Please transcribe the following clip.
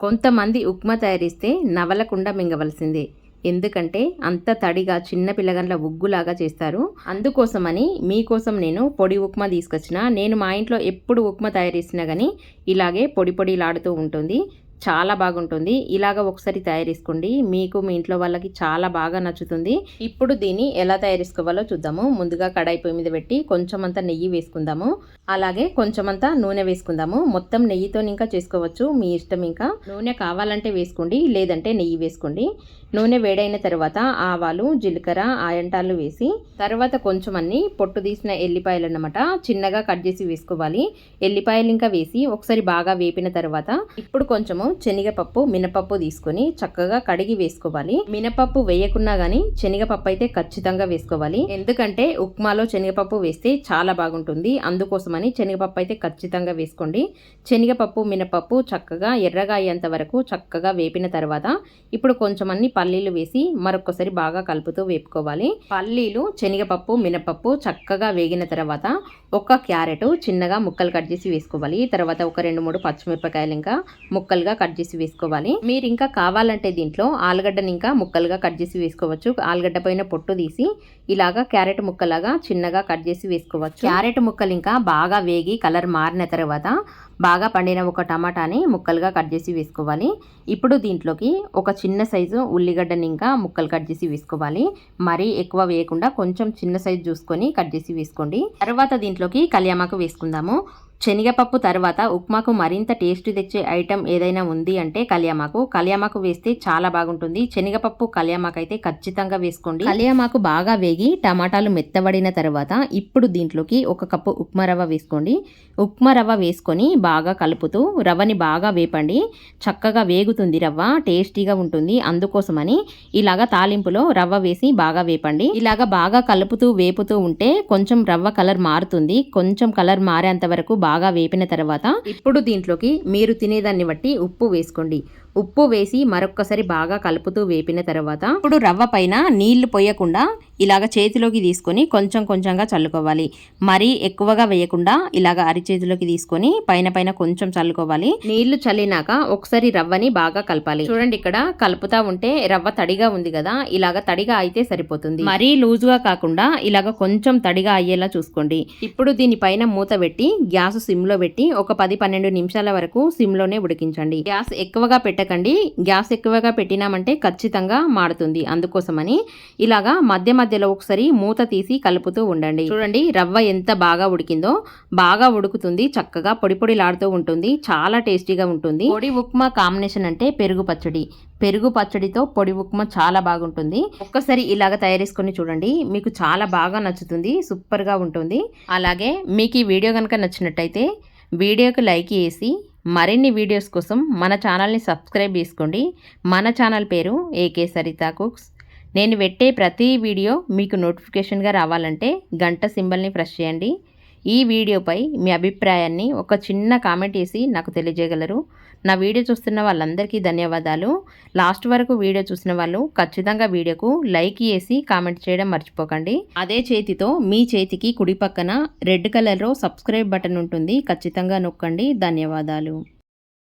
కొంతమంది ఉప్మా తయారిస్తే నవలకుండా మింగవలసిందే. ఎందుకంటే అంత తడిగా చిన్న పిల్లగండ్ల ఉగ్గులాగా చేస్తారు. అందుకోసమని మీకోసం నేను పొడి ఉప్మా తీసుకొచ్చిన. నేను మా ఇంట్లో ఎప్పుడు ఉప్మా తయారు చేసినా కానీ ఇలాగే పొడి పొడిలాడుతూ ఉంటుంది. చాలా బాగుంటుంది. ఇలాగ ఒకసారి తయారు చేసుకోండి. మీకు మీ ఇంట్లో వాళ్ళకి చాలా బాగా నచ్చుతుంది. ఇప్పుడు దీన్ని ఎలా తయారు చేసుకోవాలో చూద్దాము. ముందుగా కడాయి పొయ్యి మీద పెట్టి కొంచెం అంతా నెయ్యి వేసుకుందాము. అలాగే కొంచెం అంతా నూనె వేసుకుందాము. మొత్తం నెయ్యితో ఇంకా చేసుకోవచ్చు. మీ ఇష్టం ఇంకా. నూనె కావాలంటే వేసుకోండి. లేదంటే నెయ్యి వేసుకోండి. నూనె వేడైన తర్వాత ఆవాలు జీలకర్ర ఆయంటాలు వేసి తర్వాత కొంచెం అన్ని పొట్టు తీసిన ఎల్లిపాయలు అన్నమాట. చిన్నగా కట్ చేసి వేసుకోవాలి. ఎల్లిపాయలు ఇంకా వేసి ఒకసారి బాగా వేపిన తర్వాత ఇప్పుడు కొంచెము శనగపప్పు మినపప్పు తీసుకొని చక్కగా కడిగి వేసుకోవాలి. మినపప్పు వేయకున్నా గానీ శనగపప్పు అయితే ఖచ్చితంగా వేసుకోవాలి. ఎందుకంటే ఉప్మాలో శనగపప్పు వేస్తే చాలా బాగుంటుంది. అందుకోసమని శనగపప్పు అయితే ఖచ్చితంగా వేసుకోండి. శనగపప్పు మినపప్పు చక్కగా ఎర్రగా అయ్యేంత వరకు చక్కగా వేపిన తర్వాత ఇప్పుడు కొంచెం అన్ని పల్లీలు వేసి మరొకసారి బాగా కలుపుతూ వేపుకోవాలి. పల్లీలు శనగపప్పు మినపప్పు చక్కగా వేగిన తర్వాత ఒక క్యారెట్ చిన్నగా ముక్కలు కట్ చేసి వేసుకోవాలి. తర్వాత ఒక రెండు మూడు పచ్చిమిరపకాయలు ఇంకా ముక్కలుగా కట్ చేసి వేసుకోవాలి. మీరు ఇంకా కావాలంటే దీంట్లో ఆలుగడ్డని ఇంకా ముక్కలుగా కట్ చేసి వేసుకోవచ్చు. ఆలుగడ్డ పైన పొట్టు తీసి ఇలాగా క్యారెట్ ముక్కలాగా చిన్నగా కట్ చేసి వేసుకోవచ్చు. క్యారెట్ ముక్కలు ఇంకా బాగా వేగి కలర్ మారిన తర్వాత బాగా పండిన ఒక టమాటాని ముక్కలుగా కట్ చేసి వేసుకోవాలి. ఇప్పుడు దీంట్లోకి ఒక చిన్న సైజు ఉల్లిగడ్డని ఇంకా ముక్కలు కట్ చేసి వేసుకోవాలి. మరీ ఎక్కువ వేయకుండా కొంచెం చిన్న సైజు చూసుకొని కట్ చేసి వేసుకోండి. తర్వాత దీంట్లోకి కళ్యామాకు వేసుకుందాము. శనగపప్పు తర్వాత ఉప్మాకు మరింత టేస్ట్ తెచ్చే ఐటెం ఏదైనా ఉంది అంటే కళ్యామాకు. కళ్యామాకు వేస్తే చాలా బాగుంటుంది. శనగపప్పు కళ్యామాకు అయితే ఖచ్చితంగా వేసుకోండి. కళ్యామాకు బాగా వేగి టమాటాలు మెత్తబడిన తర్వాత ఇప్పుడు దీంట్లోకి ఒక కప్పు ఉప్మా రవ్వ వేసుకోండి. ఉప్మా రవ్వ వేసుకొని బాగా కలుపుతూ రవ్వని బాగా వేపండి. చక్కగా వేగుతుంది రవ్వ టేస్టీగా ఉంటుంది. అందుకోసమని ఇలాగ తాలింపులో రవ్వ వేసి బాగా వేపండి. ఇలాగ బాగా కలుపుతూ వేపుతూ ఉంటే కొంచెం రవ్వ కలర్ మారుతుంది. కొంచెం కలర్ మారేంత వరకు బాగా వేపిన తర్వాత ఇప్పుడు దీంట్లోకి మీరు తినేదాన్ని బట్టి ఉప్పు వేసుకోండి. ఉప్పు వేసి మరొక్కసారి బాగా కలుపుతూ వేపిన తర్వాత ఇప్పుడు రవ్వ పైన నీళ్ళు పోయకుండా ఇలాగ చేతిలోకి తీసుకొని కొంచెం కొంచెంగా చల్లుకోవాలి. మరీ ఎక్కువగా వేయకుండా ఇలాగ అరిచేతిలోకి తీసుకొని పైన పైన కొంచెం చల్లుకోవాలి. నీళ్ళు చల్లినాక ఒకసారి రవ్వని బాగా కలపాలి. చూడండి ఇక్కడ కలుపుతా ఉంటే రవ్వ తడిగా ఉంది కదా ఇలాగ తడిగా అయితే సరిపోతుంది. మరీ లూజుగా కాకుండా ఇలాగ కొంచెం తడిగా అయ్యేలా చూసుకోండి. ఇప్పుడు దీనిపైన మూత పెట్టి గ్యాస్ సిమ్లో పెట్టి ఒక పది పన్నెండు నిమిషాల వరకు సిమ్లోనే ఉడికించండి. గ్యాస్ ఎక్కువగా పెట్టకండి. గ్యాస్ ఎక్కువగా పెట్టినామంటే ఖచ్చితంగా మాడుతుంది అందుకోసమని ఇలాగా మధ్య మధ్యలో ఒకసారి మూత తీసి కలుపుతూ ఉండండి. చూడండి రవ్వ ఎంత బాగా ఉడికిందో బాగా ఉడుకుతుంది చక్కగా పొడి పొడిలాడుతూ ఉంటుంది చాలా టేస్టీగా ఉంటుంది. పొడి ఉప్మా కాంబినేషన్ అంటే పెరుగు పచ్చడి. పెరుగు పచ్చడితో పొడి ఉప్మా చాలా బాగుంటుంది. ఒక్కసారి ఇలాగ తయారు చేసుకొని చూడండి మీకు చాలా బాగా నచ్చుతుంది సూపర్గా ఉంటుంది. అలాగే మీకు ఈ వీడియో కనుక నచ్చినట్టయితే వీడియోకి లైక్ చేసి మరిన్ని వీడియోస్ కోసం మన ఛానల్ని సబ్స్క్రైబ్ చేసుకోండి. మన ఛానల్ పేరు ఏకే సరితా కుక్స్. నేను పెట్టే ప్రతి వీడియో మీకు నోటిఫికేషన్గా రావాలంటే గంట సింబల్ని ప్రెస్ చేయండి. ఈ వీడియోపై మీ అభిప్రాయాన్ని ఒక చిన్న కామెంట్ చేసి నాకు తెలియజేయగలరు. నా వీడియో చూస్తున్న వాళ్ళందరికీ ధన్యవాదాలు. లాస్ట్ వరకు వీడియో చూసిన వాళ్ళు ఖచ్చితంగా వీడియోకు లైక్ చేసి కామెంట్ చేయడం మర్చిపోకండి. అదే చేతితో మీ చేతికి కుడి పక్కన రెడ్ కలర్లో సబ్స్క్రైబ్ బటన్ ఉంటుంది. ఖచ్చితంగా నొక్కండి. ధన్యవాదాలు.